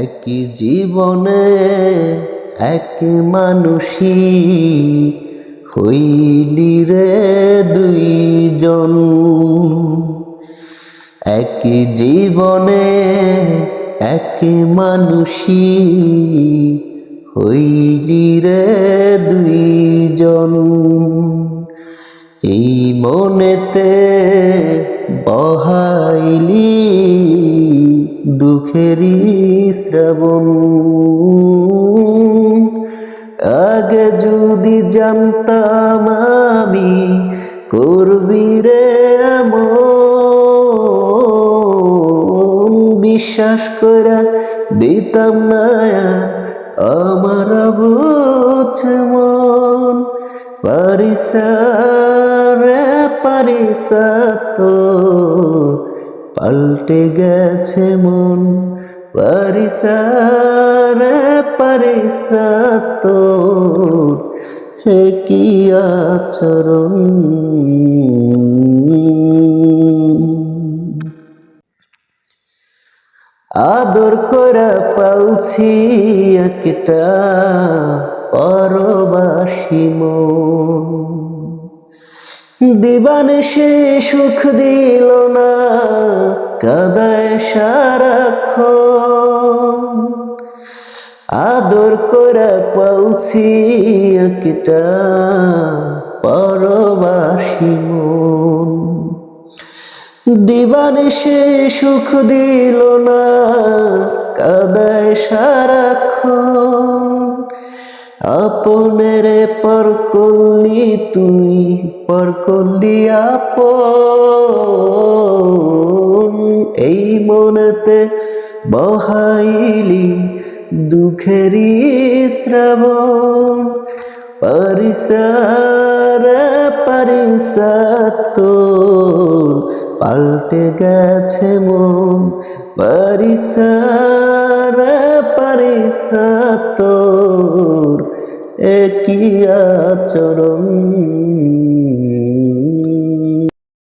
একই জীবনে এক মানুষই হইলি রে দুইজন। একই জীবনে এক মানুষই হইলি রে দুইজন। এই মনেতে বহাইলি দুঃখেরই শ্রাবণ। আগে যদি জানতাম আমি, করবি রে বিশ্বাস করে দিতাম না আমার মন। পারিসারে পারিসা তো পাল্টে গেছে মন, পারিসারে পারিসা তো। হে কি আচরণ? আদর করে পালছি একটা পরবাসী মন। দিবানে সে সুখ দিল না কাদায় সারাক্ষণ। আদর করে পালছি একটা পরবাসী মন। দিবানে সে সুখ দিল না কাদায় সারাক্ষণ। আপনের পর করলি তুমি পর করলি আপন। এই মনেতে বহাইলি দুঃখেরই শ্রাবণ। পরিসার পরিসা তোর পাল্টে গেছে মন। পরিসার পরিসা তোর একই আচরণ।